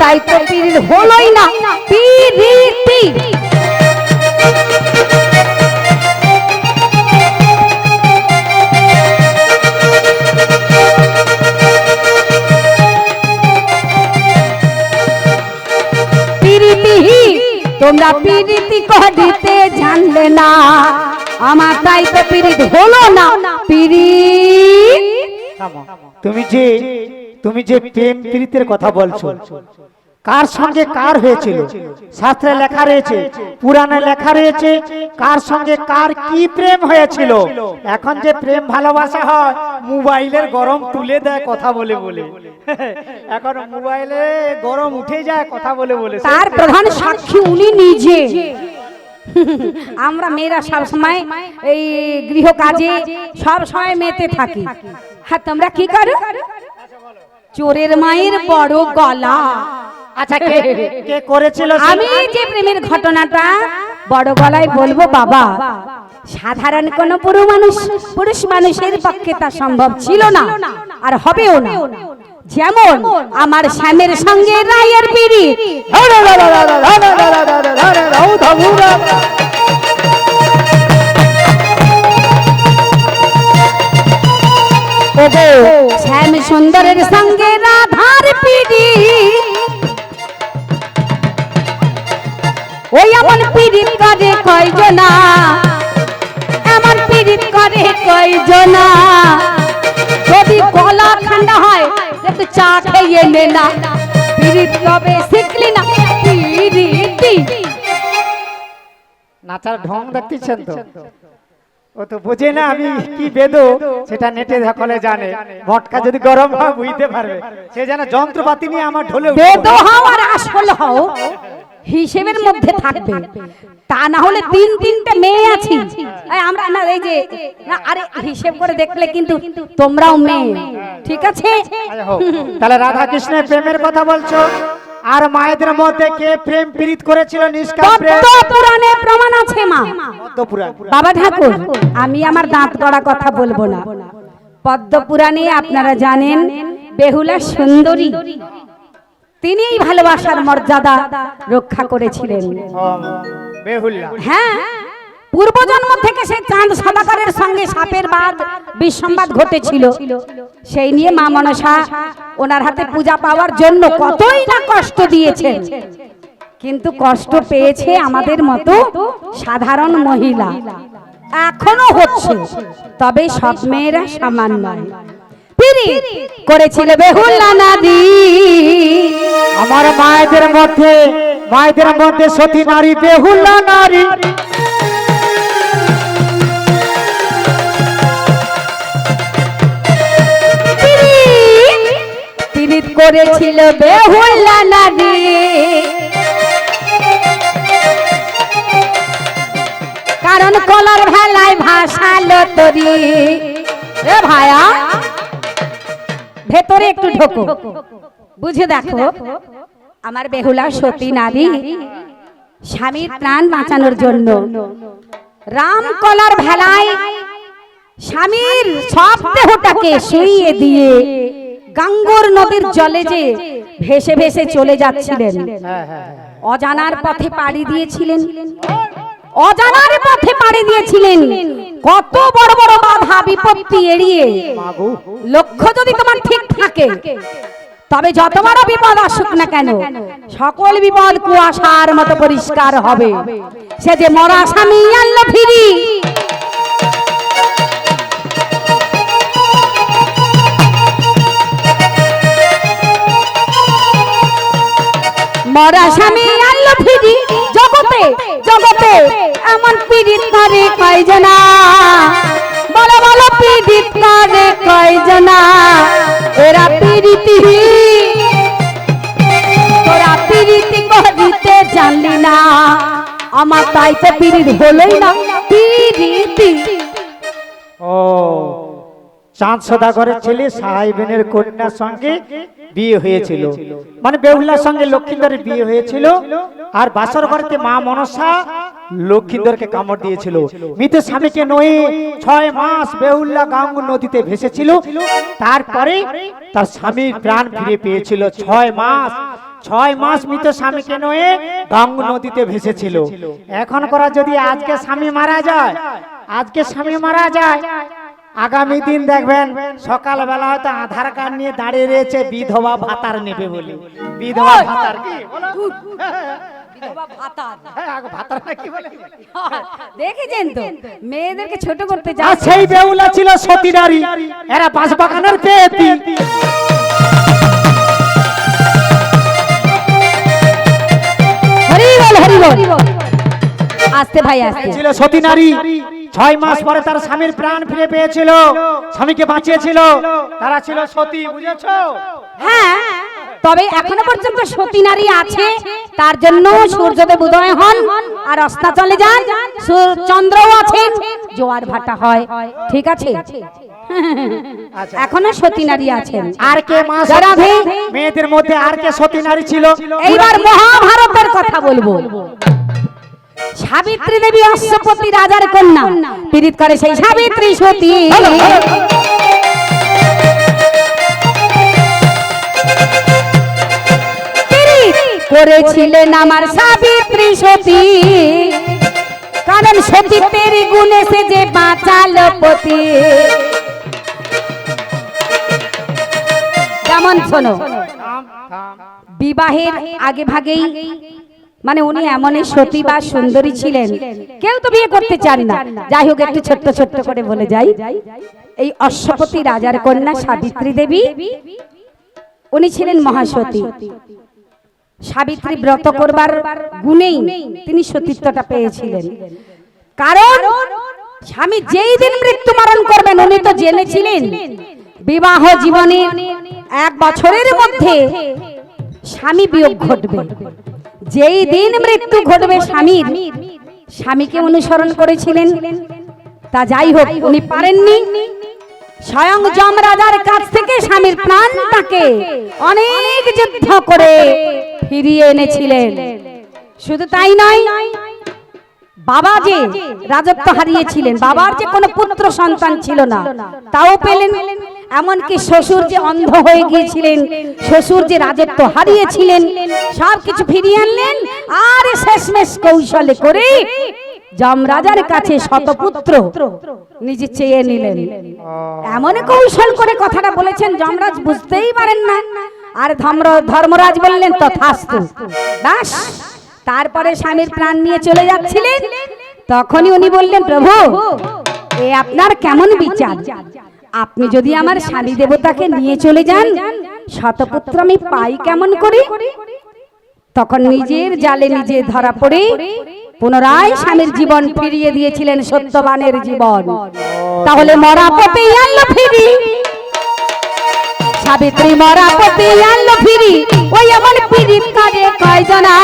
তাই তো পিরিত হলোই না পিরিতি তোমরা পিরিতি করিতে জানলে না। আমার তাই তো পিরিত হলো না পিরিত তুমি যে তুমি যে প্রেম প্রীতির কথা বলছো কার সঙ্গে কার হয়েছিল? শাস্ত্রে লেখা রয়েছে পুরাণে লেখা রয়েছে কার সঙ্গে কার কি প্রেম হয়েছিল? এখন যে প্রেম ভালোবাসা হয় মোবাইলের গরম তুলে দেয় কথা বলে বলে। এখন মোবাইলে গরম উঠে যায় কথা বলে বলে। তার প্রধান সাক্ষী উনি নিজে। আমরা মেয়েরা সব সময় এই গৃহ কাজে সব সময় মেতে থাকি। হ্যাঁ তোমরা কি করো? চোরের মায়ের বড় গলা আচ্ছা কে কে করেছিল আমি যে প্রেমের ঘটনাটা বড় গলায় বলব বাবা সাধারণ কোন পুরুষ মানুষ পুরুষ মানুষের পক্ষে তা সম্ভব ছিল না আর হবেও না যেমন আমার স্বামীর সঙ্গে রায়ের পিড়ি ওগো শ্যাম সুন্দরের সঙ্গে রাধার পিড়ি। ওই এমন পীড়িত করে কয়জনা? এমন পীড়িত করে কয়জনা? যদি গলা ঠান্ডা হয় একটু চা খেয়ে নে না। পীড়িত কবে শিখলি না পীড়িতি। নাচার ঢং দেখতেছেন তো? ও তো বোঝে না আমি কি বেদো? সেটা নেটে সকলে জানে। ভটকা যদি গরম হয় বুঝতে পারবে। সে যেন যন্ত্রপাতি নিয়ে আমার ঢোলে বেদ হও আর আসল হও হিসেবের মধ্যে থাকবে। তা না হলে তিন তিনটে মেয়ে আছি। আমরা না এই যে আরে হিসেব করে দেখলে কিন্তু তোমরাও মেয়ে। ঠিক আছে? আচ্ছা, তাহলে রাধা কৃষ্ণের প্রেমের কথা বলছো? আর মায়েদের মধ্যে কে প্রেম পীড়িত করেছিল নিষ্কাম প্রেম? পুরাণে প্রমাণ আছে মা। বাবা ঠাকুর আমি আমার দাঁত গড়া কথা বলব না। পদ্ম পুরাণে আপনারা জানেন বেহুলা সুন্দরী। তিনিই ভালোবাসার মর্যাদা রক্ষা করেছিলেন। হ্যাঁ। পূর্বজন্ম থেকে সেই চাঁদ সদাকরের সঙ্গে সাপের বাদ বিসম্বাদ ঘটেছিল। সেই নিয়ে মা মনসা ওনার হাতে পূজা পাওয়ার জন্য কতই না কষ্ট দিয়েছেন। কিন্তু কষ্ট পেয়েছে আমাদের মতো সাধারণ মহিলা। এখনও হচ্ছে, তবে সব মেয়েরা সমান নয়। পিরি করেছিল আমার মায়েদের মধ্যে মায়েদের মধ্যে সতী নারী বেহুল্লা নারী। করেছিল বেহুল্লা নারী। কারণ কলার ভেলায় ভাসালো তরি। এ ভায়া, ভেতরে একটু ঢোকো। বুঝে দেখো, আমার বেহুলা সতী নারী স্বামীর প্রাণ বাঁচানোর জন্য রাম কলার ভেলায় স্বামীর সব দেহটাকে শুইয়ে দিয়ে গাঙ্গর নদীর জলে যে ভেসে ভেসে চলে যাচ্ছিলেন। হ্যাঁ হ্যাঁ হ্যাঁ। অজানার পথে পাড়ি দিয়েছিলেন। অজানার পথে পাড়ি দিয়েছিলেন। কত বড় বড় বাধা বিপত্তি এড়িয়ে। লক্ষ্য যদি তোমার ঠিক থাকে তবে যত বড় বিপদ আসুক না কেন সকল বিপদ কুয়াশার মতো পরিষ্কার হবে। সে যে মরা স্বামী আনলো ফিরি। মরা স্বামী আনলো ফিরি জগতে জগতে এমন পীড়িত করে কয়জনা বলো বলো, পীড়িত করে কয়জনা এরা পীড়িতি তোরা পীড়িতি করিতে জানলি না। আমার তাই তো পীড়িত হলোই না, পীড়িতি। ও, চাঁদ সদাগরের ছেলে সাহেবেনের কন্যার সঙ্গে বিয়ে হয়েছিল। মানে বেহুল্লার সঙ্গে লক্ষিন্দরের বিয়ে হয়েছিল আর বাসর ঘরকে মা মনসা লক্ষিন্দরকে কামড় দিয়েছিল। মৃত স্বামীকে নয়ে ছয় মাস বেহুল্লা গাঙ্গ নদীতে ভেসেছিল। তারপরে তার স্বামীর প্রাণ ফিরে পেয়েছিল ছয় মাস। ছয় মাস মৃত স্বামীকে নয়ে গঙ্গ নদীতে ভেসেছিল। এখন করা যদি আজকে স্বামী মারা যায়, আজকে স্বামী মারা যায় আগামী দিন দেখবেন সকালবেলা হয়তো আধার কার্ড নিয়ে দাঁড়িয়ে রয়েছে বিধবা ভাতার নেবে বলে। বিধবা ভাতার কি? হ্যাঁ, আগে ভাতার না কি বলে? দেখেছেন তো? মেয়েদেরকে ছোট করতে আর সেই বেউলা ছিল সতী নারী। এরা বাঁশবাগানের পেয়েতি। হরি বল হরি বল আসতে ভাই আসতে। ছিল সতী নারী। ছয় মাস পরে তার স্বামীর প্রাণ ফিরে পেয়েছিল স্বামীকে বাঁচিয়েছিল। তারা ছিল সতী বুঝেছ? হ্যাঁ তবে এখনও পর্যন্ত সতী নারী আছে তার জন্য সূর্যদেব উদয় হন আর অস্তাচলে যান। চন্দ্রও আছেন জোয়ার ভাটা হয়। ঠিক আছে? এখনও সতী নারী আছেন। আর কে মা মেয়েদের মধ্যে আর কে সতী নারী ছিল? এইবার মহাভারতের কথা বলব। সাবিত্রী দেবী অশ্বপতি রাজার কন্যা। পীড়িত করে সেই সাবিত্রী সতী। করেছিলেন আমার সাবিত্রী সতী। কারণ সতীত্বের গুণে সে যে বাঁচাল পতি। যেমন শোনো। বিবাহের আগে ভাগেই মানে উনি এমনই সতী বা সুন্দরী ছিলেন। কেউ তো বিয়ে করতে চান না। যাই হোক একটু ছোট্ট ছোট্ট করে বলে যাই। এই অশ্বপতি রাজার কন্যা সাবিত্রী দেবী। উনি ছিলেন মহাসতী। সাবিত্রী ব্রত করবার গুণেই তিনি সতীত্বটা পেয়েছিলেন। কারণ স্বামী যেই দিন মৃত্যুবরণ করবেন উনি তো জেনেছিলেন। বিবাহ জীবনের এক বছরের মধ্যে স্বামী বিয়োগ ঘটবে। যেই দিন মৃত্যু ঘটবে স্বামীর, স্বামীকে অনুসরণ করেছিলেন। তা যাই হোক, উনি পারেননি। স্বয়ং যমরাজার কাছ থেকে স্বামীর প্রাণটাকে অনেক যুদ্ধ করে ফিরিয়ে এনেছিলেন। শুধু তাই নয়, বাবা যে রাজত্ব হারিয়েছিলেন, বাবার যে কোনো পুত্র সন্তান ছিল না, তাও পেলেন। এমনকি শ্বশুর যে অন্ধ হয়ে গিয়েছিলেন, শ্বশুর যে রাজত্ব হারিয়েছিলেন সব কিছু ফিরিয়ে আনলেন, আর শেষমেশ কৌশলে করে যমরাজার কাছে শতপুত্র নিজে চেয়ে নিলেন। এমন কৌশল করে কথাটা বলেছেন, যমরাজ বুঝতেই পারেন না। আর ধর্ম, ধর্মরাজ বললেন, তথাস্তু। দাস তারপরে স্বামীর প্রাণ নিয়ে চলে যাচ্ছিলেন। তখনই উনি বললেন, প্রভু, এ আপনার কেমন বিচার? আপনি যদি আমার স্বামী দেবতাকে নিয়ে চলে যান শতপুত্র আমি পাই কেমন করে? তখন নিজের জালে নিজে ধরা পড়ে পুনরায় স্বামীর জীবন ফিরিয়ে দিয়েছিলেন সত্যবানের জীবন। তাহলে মরা পথে আনলো ফিরি। সাবিত্রী মরা পথে আনলো ফিরি। ওই আমার পীড়িত কাজে কয়জনা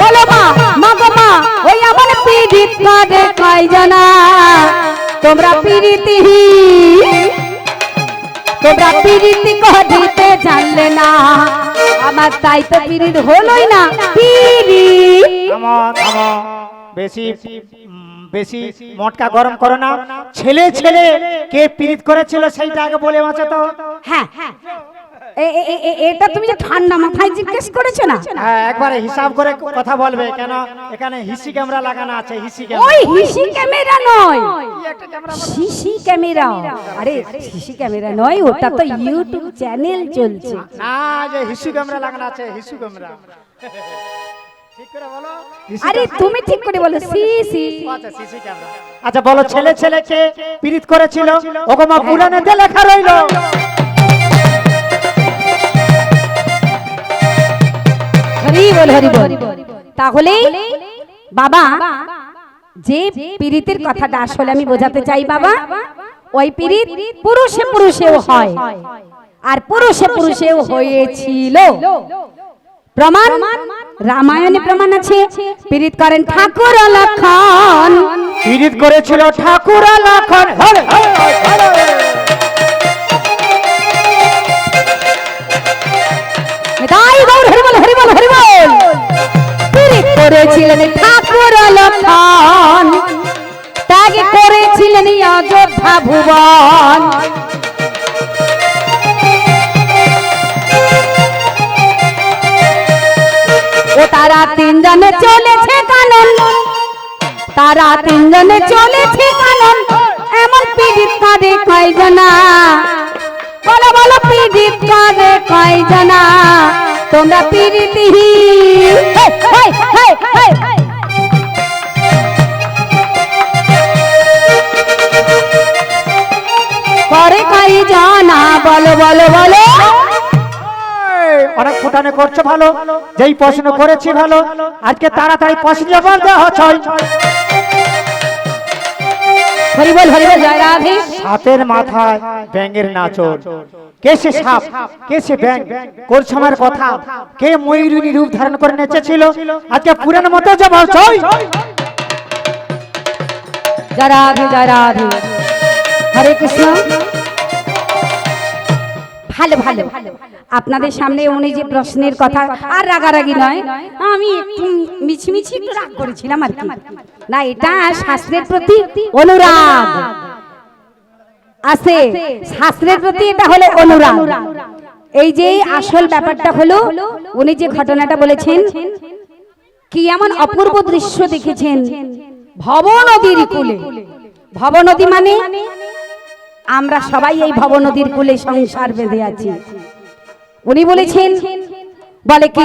বলো মা মা গো মা ওই আমার পীড়িত কাজে কয়জনা তোমরা পীড়িতি তোমরা পিরিতি কদিতে জানলে না। আমার তাই তো পীড়িত হলোই না। থামো। বেশি বেশি মটকা গরম করো না। ছেলে ছেলে কে পীড়িত করেছিল সেইটা আগে বলে বাঁচো তো হ্যাঁ হ্যাঁ। এটা তুমি যে ঠান্ডা মাথায় জিজ্ঞেস করেছ না? হ্যাঁ একবারে হিসাব করে কথা বলবে কেন? এখানে হিসি ক্যামেরা লাগানো আছে হিসি ক্যামেরা। ওই হিসি ক্যামেরা নয়। সিসি ক্যামেরা আরে সিসি ক্যামেরা নয় ওটা তো ইউটিউব চ্যানেল চলছে। না যে হিসু ক্যামেরা লাগানো আছে হিসু ক্যামেরা। আরে তুমি ঠিক করে বলো। সিসি আচ্ছা সিসি ক্যামেরা। আচ্ছা বলো ছেলে ছেলেকে পীড়িত করেছিল? ওগো মা পুরাণেতে লেখা রইল। হরি বল তাহলে বাবা যে পীড়িতের কথাটা আসলে আমি বোঝাতে চাই বাবা ওই পীড়িত পুরুষে পুরুষেও হয় আর পুরুষে পুরুষেও হয়েছিল। প্রমাণ রামায়ণে প্রমাণ আছে পীড়িত করেন ঠাকুর লক্ষণ। পীড়িত করেছিল ঠাকুর লক্ষণ। হরে, বল হরি বল হরি বল পীড়িত করেছিলেন ঠাকুর লক্ষণ ত্যাগ করেছিলেন অযোধ্যা ভুবন। ও তারা তিনজনে চলেছে কানন। তারা তিনজনে চলেছে কানন। এমন পীড়িত করে কয়জনা? বলো বলো, পীড়িত করে কয়জনা? তোমরা পীড়িতহি করে কয়জনা বলো বলো বলো। অনেক ফুটানে করছ ভালো যেই প্রশ্ন করেছি ভালো আজকে তাড়াতাড়ি প্রশ্ন জবাব দেওয়া হচ্ছে হরিবল হরিবল জয় রাধে। সাপের মাথায় ব্যাঙের নাচর। কে সে সাপ? কে সে কথা? কে ময়ূরিনী রূপ ধারণ করে নেচেছিল? আজকে পুরানো মতো হরে কৃষ্ণ। ভালো ভালো। আপনাদের সামনে উনি যে প্রশ্নের কথা, আর রাগারাগি নয়। আমি মিছিমিছি একটু রাগ করেছিলাম আর কি। না, এটা শাস্ত্রের প্রতি অনুরাগ। আছে শাস্ত্রের প্রতি এটা হলো অনুরাগ। এই যে আসল ব্যাপারটা হলো, উনি যে ঘটনাটা বলেছেন, কি এমন অপূর্ব দৃশ্য দেখেছেন? ভব নদীর কূলে। ভব নদী মানে আমরা সবাই এই ভব নদীর কূলে সংসার বেঁধে আছি। উনি বলেছেন, বলে কি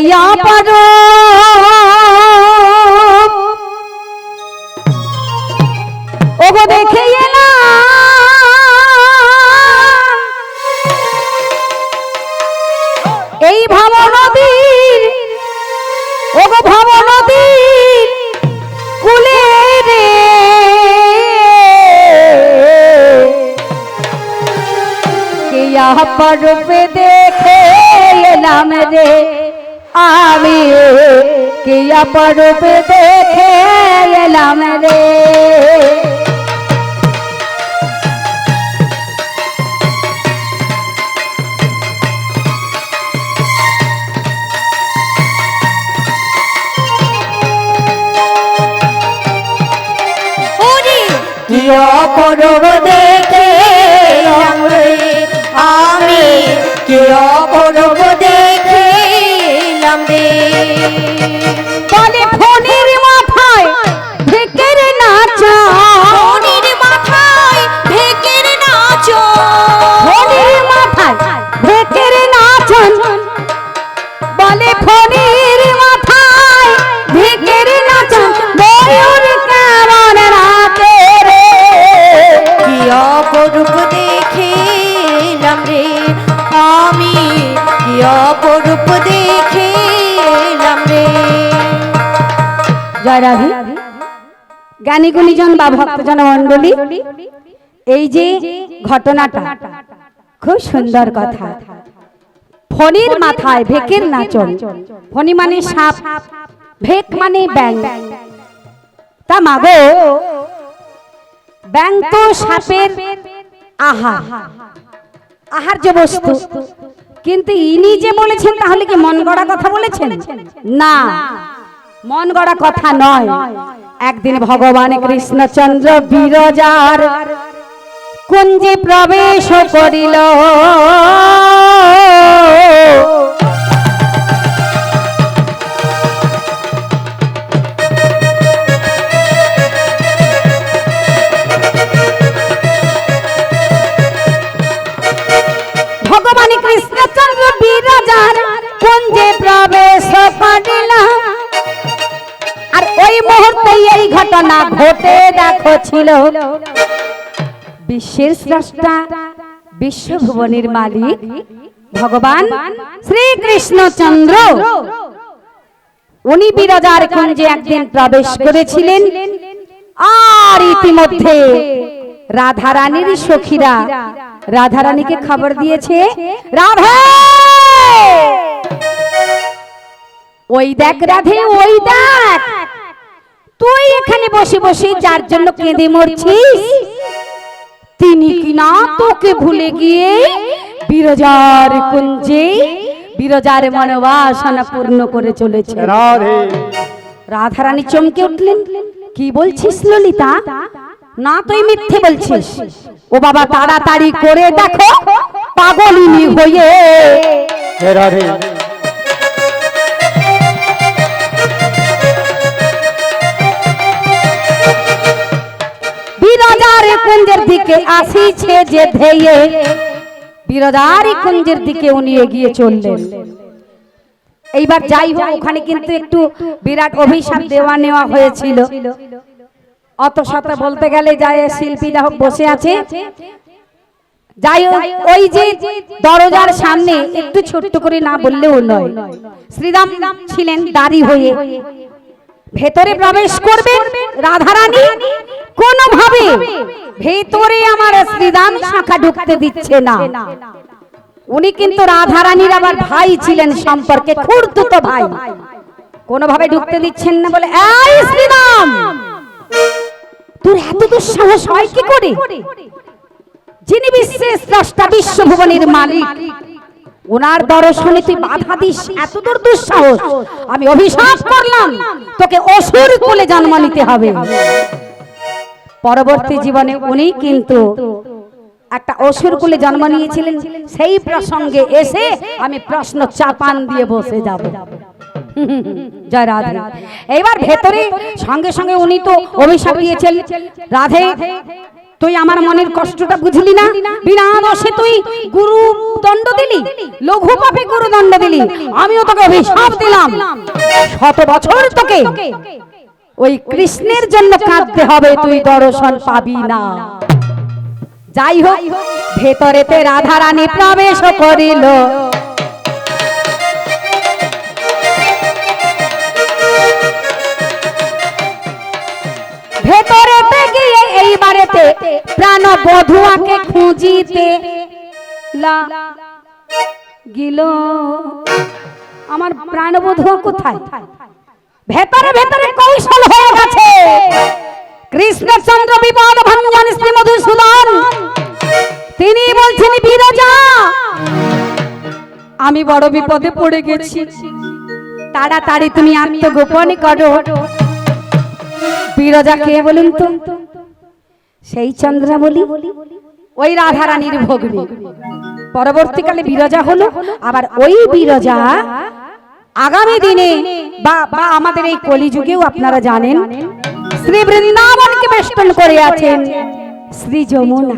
ওগো দেখে কিয়া পরবে দেখে এলাম রে আমি। কি কিয়া পরবে দেখে এলাম রে কি অপরব দেখে রে আমি কি অপরব দেখে রে। বলে ফোনের মাথায় ঢেকের নাচ। জয় রাধে। জ্ঞানী গুণীজন বা ভক্তজন মন্ডলী এই যে ঘটনাটা, খুব সুন্দর কথা। ফণির মাথায় ভেকের নাচন, ফণি মানে সাপ, ভেক মানে ব্যাং তা মাগো ব্যাং তো সাপের আহার আহার্য বস্তু। কিন্তু ইনি যে বলেছেন, তাহলে কি মন গড়া কথা বলেছেন? না। মন গড়া কথা নয়। একদিন ভগবান কৃষ্ণচন্দ্র বিরজার কুঞ্জে প্রবেশ করিল। ঘটনা ঘটে দেখো ছিল। বিশ্বের স্রষ্টা, বিশ্বভুবনের মালিক, ভগবান শ্রীকৃষ্ণচন্দ্র উনি বিরাজার কুঞ্জে একদিন প্রবেশ করেছিলেন। আর ইতিমধ্যে রাধারানীর সখীরা, রাধারানীকে খবর দিয়েছে, রাধে! ওই দেখ রাধে, ওই দেখ। বসে বসে যার জন্য কেঁদে মরছিস? তিনি কিনা তোকে ভুলে গিয়ে বিরজার কুঞ্জে বিরজার মনোবাসনা পূর্ণ করে চলেছে? রাধে। রাধারানী চমকে উঠলেন। কি বলছিস ললিতা? না তুই মিথ্যে বলছিস। ও বাবা তাড়াতাড়ি করে দেখো পাগলিনী হয়ে। দিকে আসিছে যে ধেয়ে বিরদারি কুঞ্জের দিকে উনি এগিয়ে চললেন। এইবার যাই হোক, ওখানে কিন্তু একটু বিরাট অভিশাপ দেওয়া নেওয়া হয়েছিল। অত সাথে বলতে গেলে যায় শিল্পীরা হোক, বসে আছে। যাই ওই যে দরজার সামনে একটু ছোট্ট করে না বললেও নয়, শ্রীরাম ছিলেন দাড়ি হয়ে। ভেতরে প্রবেশ করবেন রাধারানী? কোনোভাবে ভেতরে আমার শ্রীরাম শাখা ঢুকতে দিচ্ছে না। উনি কিন্তু রাধারানীর আবার ভাই ছিলেন সম্পর্কে খুঁড়তুত ভাই। কোনোভাবে ঢুকতে দিচ্ছেন না বলে, এই শ্রীরাম তোর এত দুঃসাহস হয় কি করে? যিনি বিশ্বের স্রষ্টা, বিশ্বভুবনের মালিক ওনার দর্শনে তুই বাধা দিস, এত দূর দুঃসাহস। আমি অভিশাপ করলাম, তোকে অসুর কুলে জন্ম নিতে হবে। পরবর্তী জীবনে উনি কিন্তু একটা অসুর কুলে জন্ম নিয়েছিলেন, সেই প্রসঙ্গে এসে আমি প্রশ্ন চাপান দিয়ে বসে যাব। জয় রাধে। এইবার ভেতরে সঙ্গে সঙ্গে উনি তো অভিশাপ দিয়েছেন। রাধে তুই আমার মনের কষ্টটা বুঝলি না? বিনা দোষে তুই গুরু দণ্ড দিলি লঘু পাপে গুরু দণ্ড দিলি। আমিও তোকে অভিশাপ দিলাম। শত বছর তোকে ওই কৃষ্ণের জন্য কাঁদতে হবে তুই দর্শন পাবি না। যাই হোক ভেতরেতে রাধা রানী প্রবেশ করিল। এইবারেতে প্রাণ বধুয়াকে খুঁজিতে লা গিল আমার প্রাণ বধুয়া কোথায়? ভেতরে ভেতরে কৌশল হয়ে গেছে। কৃষ্ণচন্দ্র বিপদ ভঞ্জন শ্রী মধুসূদন তিনি বলছেন, বিরজা, আমি বড় বিপদে পড়ে গেছি। তাড়াতাড়ি তুমি আত্মগোপন করো। বিরজা কে বলুন তো? সেই চন্দ্রাবলী ওই রাধারানীর ভগ্নী। পরবর্তীকালে বিরজা হলো, আবার ওই বিরজা আগামী দিনে বা বা আমাদের এই কলিযুগেও আপনারা জানেন, শ্রী বৃন্দাবনকে বেষ্টন করে আছেন শ্রী যমুনা।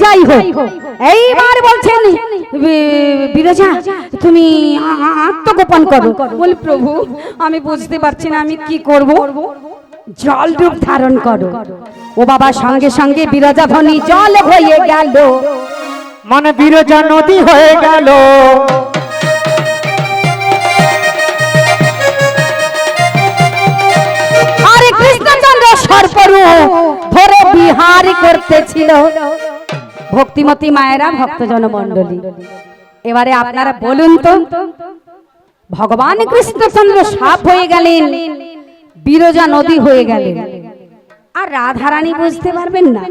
যাই হোক, এইবার বলছেন বিরজা, তুমি আত্মগোপন করো। বলি, প্রভু, আমি বুঝতে পারছি না আমি কি করব। জল রূপ ধারণ করো। ও বাবা সঙ্গে সঙ্গে বিরজা ধ্বনি জল হয়ে গেল। মানে বিরজা নদী হয়ে গেল। আরে কৃষ্ণচন্দ্র সর্পরূপ ধরে বিহার করতেছিল ভক্তিমতী মায়েরা ভক্তজন মণ্ডলী এবারে আপনারা বলুন তো ভগবান কৃষ্ণচন্দ্র সাপ হয়ে গেলেন। বিরজা নদী হয়ে গেলেন আর রাধারানী বুঝতে পারবেন না।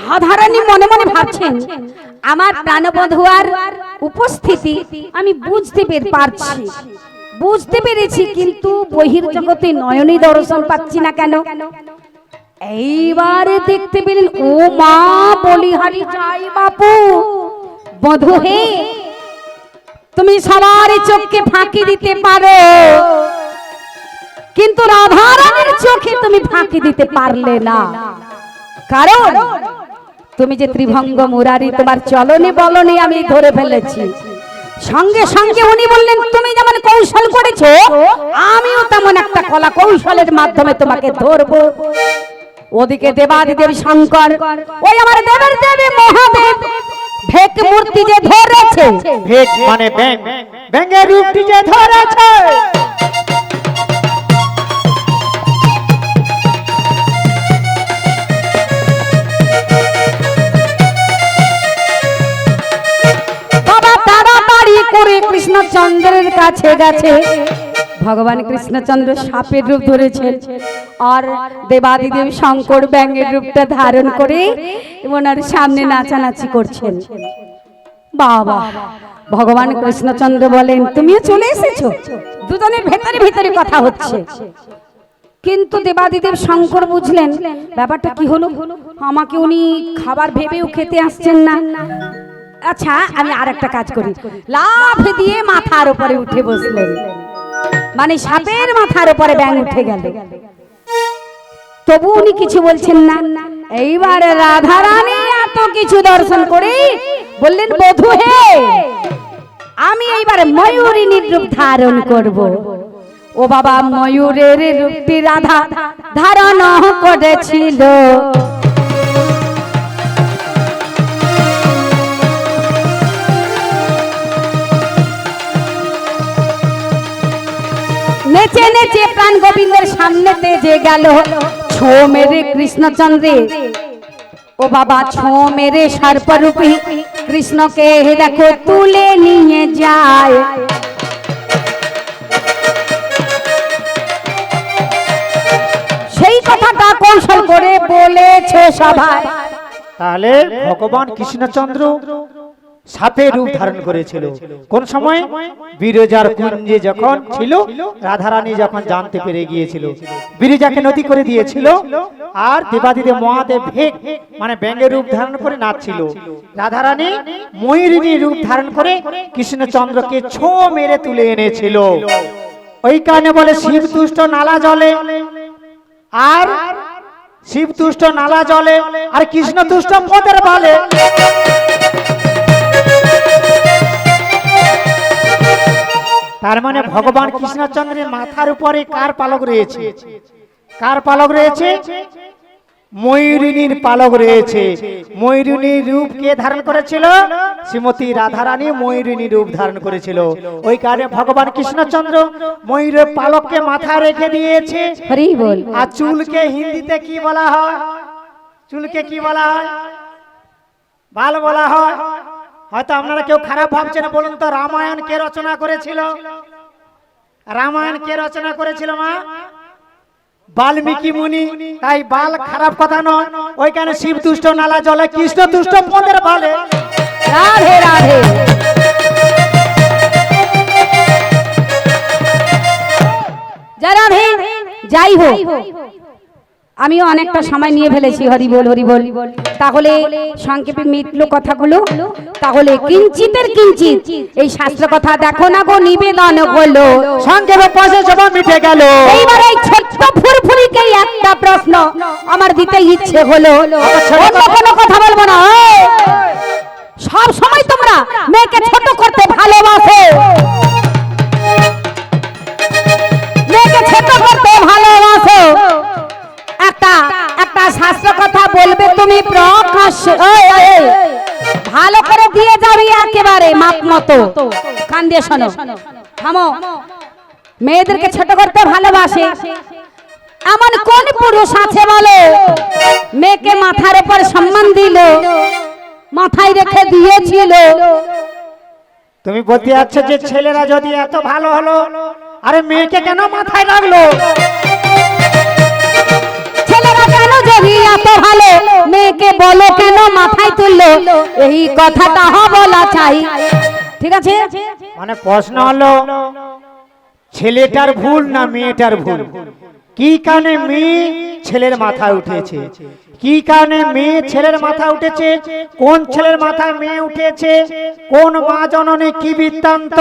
রাধারানী মনে মনে ভাবছেন, আমার প্রাণবধুয়ার উপস্থিতি আমি বুঝতে পের পারছি। বুঝতে পেরেছি, কিন্তু বহির জগতে নয়নী দর্শন পাচ্ছি না কেন? এইবারে দেখতে পেলেন, ও মা বলিহারি যাই বাপু। বধু হে, তুমি সবার চোখকে ফাঁকি দিতে পারো। কিন্তু রাধারানীর চোখে তুমি ফাঁকি দিতে পারলে না। কারণ তুমি যে ত্রিভঙ্গ মুরারি, তোমার চলনে বলনে আমি ধরে ফেলেছি। সঙ্গে সঙ্গে উনি বললেন, তুমি যেমন কৌশল করেছ, আমিও তেমন একটা কলা কৌশলের মাধ্যমে তোমাকে ধরবো। ওদিকে দেবাদিদেব শঙ্কর, ওই আমার দেবের দেবী মহাদেব, ভেক মূর্তি যে ধরেছে ভেদ মানে ব্যাং ব্যাঙের রূপটি যে ধরেছে করে কৃষ্ণচন্দ্রের কাছে গেছে। ভগবান কৃষ্ণচন্দ্র সাপের রূপ ধরেছেন। আর দেবাদিদেব শঙ্কর ব্যাঙের রূপটা ধারণ করে ওনার সামনে নাচানাচি করছেন। বাবা, ভগবান কৃষ্ণচন্দ্র বলেন, তুমিও চলে এসেছ? দুজনের ভেতরে ভেতরে কথা হচ্ছে। কিন্তু দেবাদিদেব শঙ্কর বুঝলেন, ব্যাপারটা কি হলো? আমাকে উনি খাবার ভেবেও খেতে আসছেন না। আচ্ছা আমি আর একটা কাজ করি। লাফ দিয়ে মাথার উপরে উঠে বসলেন। মানে সাপের মাথার উপরে ব্যাং উঠে গেল। তবু উনি কিছু বলছেন না। এইবারে রাধারানী এত কিছু দর্শন করে বললেন বধূ হে! আমি এইবারে ময়ূরিনীর রূপ ধারণ করব। ও বাবা ময়ূরের রূপটি রাধা ধারণ করেছিল। নেচে নেচে প্রাণ গোবিন্দের সামনেতে যে গেল। ছো মেরে কৃষ্ণচন্দ্রে। ও বাবা, ছো মেরে সর্পরূপী কৃষ্ণকে দেখো তুলে নিয়ে যায়। সেই কথাটা কৌশল করে বলেছে সবাই। তাহলে ভগবান কৃষ্ণচন্দ্র সাপের রূপ ধারণ করেছিল। কোন সময় বিরজার কুঞ্জে যখন ছিল রাধারানী যখন জানতে পেরে গিয়েছিল। বিরজাকে নদী করে দিয়েছিল। আর দেবাদিদেব মহাদেব ভেগ মানে ব্যাঙ্গের রূপ ধারণ করে নাচছিল। রাধারানী ময়ূরিনী রূপ ধারণ করে কৃষ্ণচন্দ্রকে ছো মেরে তুলে এনেছিল। ওই কারণে বলে শিব তুষ্ট নালা জলে। আর শিব তুষ্ট নালা জলে। আর কৃষ্ণ তুষ্ট পদের বলে। তার মানে ভগবান কৃষ্ণচন্দ্রের মাথার উপরে কার পালক রয়েছে? কার পালক রয়েছে? ময়ূরিনীর পালক রয়েছে। ময়ূরিনীর রূপ কে ধারণ করেছিল? শ্রীমতী রাধারানী ময়ূরিনী রূপ ধারণ করেছিল। ওই কারণে ভগবান কৃষ্ণচন্দ্র ময়ূরের পালককে মাথা রেখে দিয়েছে। হরি বল। আর চুলকে হিন্দিতে কি বলা হয়? চুলকে কি বলা হয়? বাল বলা হয়? হয়তো আপনারা কেউ খারাপ ভাবছেন, বলুন তো, রামায়ণ কে রচনা করেছিল? রামায়ণ কে রচনা করেছিল, মা? বাল্মীকি মুনি। তাই বাল খারাপ কথা নয়, ওইখানে শিব দুষ্ট নালা জলে কৃষ্ণ দুষ্ট পদের বালে। রাধে রাধে। আমিও অনেকটা সময় নিয়ে ফেলেছি হরি বল হরি বল তাহলে সংক্ষেপে মিটলো কথাগুলো তাহলে কিঞ্চিতের কিঞ্চিত। এই শাস্ত্র কথা দেখো না গো নিবেদন হলো সংক্ষেপে পয়সা সভা মিটে গেল। এইবার এই ছোট্ট ফুরফুরিকে একটা প্রশ্ন আমার দিতে ইচ্ছে হলো। অন্য কোনো কথা বলব না সব সময় তোমরা মেয়েকে ছোট করতে ভালোবাসো। বলবে, তুমি এই! ভালো করে দিয়ে যাবি একেবারে মাপ মতো। কান দিয়ে শোনো। থামো। মেয়েদেরকে ছোট করতে ভালোবাসে। এমন কোন পুরুষ আছে বলো? মেয়েকে মাথার উপর সম্মান দিল, মাথায় রেখে দিয়েছিল। তুমি বলতে যাচ্ছ যে ছেলেরা যদি এত ভালো হলো, আরে মেয়েকে কেন মাথায় কেন যদি এত ভালো মেয়েকে বলো কেন মাথায় তুললো? এই কথাটা বলা চাই। ঠিক আছে? মানে প্রশ্ন হলো, ছেলেটার ভুল না মেয়েটার ভুল? কি মেয়ে ছেলের মাথায় উঠেছে? কি মেয়ে ছেলের মাথা উঠেছে? কোন ছেলের মাথায় মেয়ে উঠেছে? কোন মা জননী কি বৃত্তান্ত?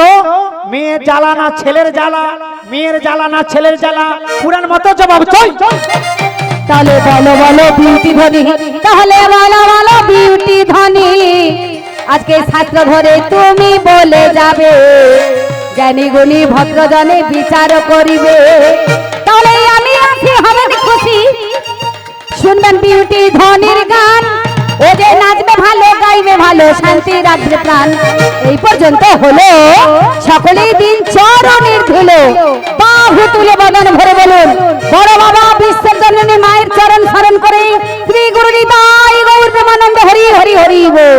মেয়ে জ্বালা না ছেলের জ্বালা? মেয়ের জ্বালা না ছেলের জ্বালা? পুরান মতো জবাব চল তাহলে বলো বলো বিউটি ধনী, তাহলে বলো বলো বিউটি ধনী। আজকে ছাত্র ধরে তুমি বলে যাবে, জ্ঞানী গুণী ভদ্রজনে বিচার করিবে। তাহলে আমি আছি, হবেন খুশি। শুনবেন বিউটি ধনির গান। ও যে নাচবে ভালো, গাইবে ভালো, শান্তি রাখবে প্রাণ। এই পর্যন্ত হলো। সকলেই দিন চরণের ধুলো। বাহু তুলে বদন ভরে বলুন। বড় বাবা বিশ্বের জন্য মায়ের চরণ স্মরণ করে শ্রী গুরু নিতাই গৌর প্রেমানন্দ হরি হরি হরি বল।